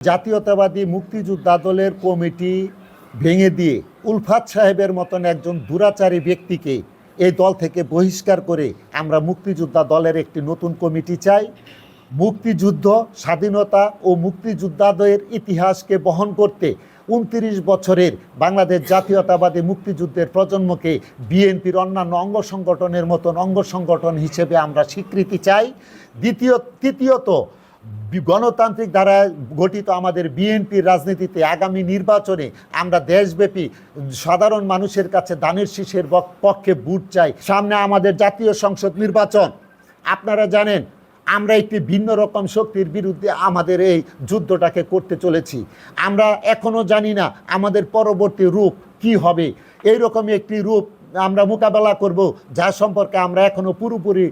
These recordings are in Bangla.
জাতীয়তাবাদী মুক্তিযোদ্ধা দলের কমিটি ভেঙে দিয়ে উলফাত সাহেবের মতন একজন দুরাচারী ব্যক্তিকে এই দল থেকে বহিষ্কার করে আমরা মুক্তিযোদ্ধা দলের একটি নতুন কমিটি চাই। মুক্তিযুদ্ধ, স্বাধীনতা ও মুক্তিযোদ্ধাদের ইতিহাসকে বহন করতে উনত্রিশ বছরের বাংলাদেশ জাতীয়তাবাদী মুক্তিযুদ্ধের প্রজন্মকে বিএনপির অন্যান্য অঙ্গ সংগঠনের মতন অঙ্গ সংগঠন হিসেবে আমরা স্বীকৃতি চাই। দ্বিতীয়, তৃতীয়ত গণতান্ত্রিক দ্বারা গঠিত আমাদের বিএনপির রাজনীতিতে আগামী নির্বাচনে আমরা দেশব্যাপী সাধারণ মানুষের কাছে দানের শীষের পক্ষে বুট চাই। সামনে আমাদের জাতীয় সংসদ নির্বাচন। আপনারা জানেন, আমরা একটি ভিন্ন রকম শক্তির বিরুদ্ধে আমাদের এই যুদ্ধটাকে করতে চলেছি। আমরা এখনও জানি না আমাদের পরবর্তী রূপ কি হবে। এইরকমই একটি রূপ আমরা মোকাবেলা করব, যা সম্পর্কে আমরা এখনও পুরোপুরি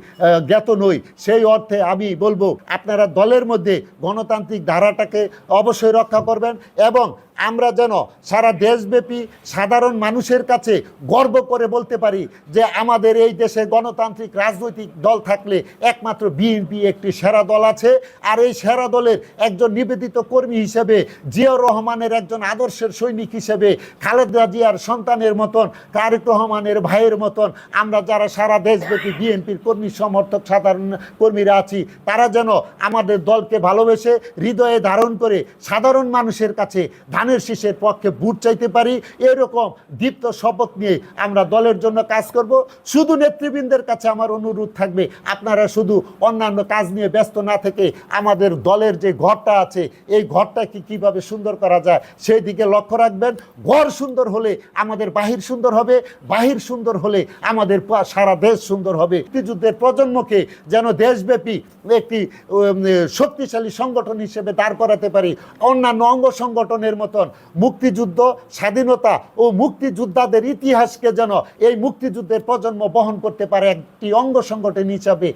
জ্ঞাত নই। সেই অর্থে আমি বলব, আপনারা দলের মধ্যে গণতান্ত্রিক ধারাটাকে অবশ্যই রক্ষা করবেন এবং আমরা যেন সারা দেশব্যাপী সাধারণ মানুষের কাছে গর্ব করে বলতে পারি যে আমাদের এই দেশে গণতান্ত্রিক রাজনৈতিক দল থাকলে একমাত্র বিএনপি একটি সেরা দল আছে। আর এই সেরা দলের একজন নিবেদিত কর্মী হিসেবে, জিয়াউর রহমানের একজন আদর্শের সৈনিক হিসেবে, খালেদা জিয়ার সন্তানের মতন তারেক রহমানের ভাইয়ের মতন আমরা যারা সারা দেশব্যাপী বিএনপির কর্মী, সমর্থক, সাধারণ কর্মীরা আছি, তারা যেন আমাদের দলকে ভালোবেসে হৃদয়ে ধারণ করে সাধারণ মানুষের কাছে ধানের শীষের পক্ষে বুট চাইতে পারি, এরকম দীপ্ত শপথ নিয়ে আমরা দলের জন্য কাজ করব। শুধু নেতৃবৃন্দের কাছে আমার অনুরোধ থাকবে, আপনারা শুধু অন্যান্য কাজ নিয়ে ব্যস্ত না থেকে আমাদের দলের যে ঘরটা আছে, এই ঘরটাকে কীভাবে সুন্দর করা যায়, সেই দিকে লক্ষ্য রাখবেন। ঘর সুন্দর হলে আমাদের বাহির সুন্দর হবে, বাহির সুন্দর হলে আমাদের সারা দেশ সুন্দর হবে। মুক্তিযুদ্ধের প্রজন্মকে যেন দেশব্যাপী একটি শক্তিশালী সংগঠন হিসেবে দাঁড় করাতে পারি। অন্যান্য অঙ্গ সংগঠনের মতন মুক্তিযুদ্ধ, স্বাধীনতা ও মুক্তিযোদ্ধাদের ইতিহাসকে যেন এই মুক্তিযুদ্ধের প্রজন্ম বহন করতে পারে একটি অঙ্গ সংগঠন হিসাবে।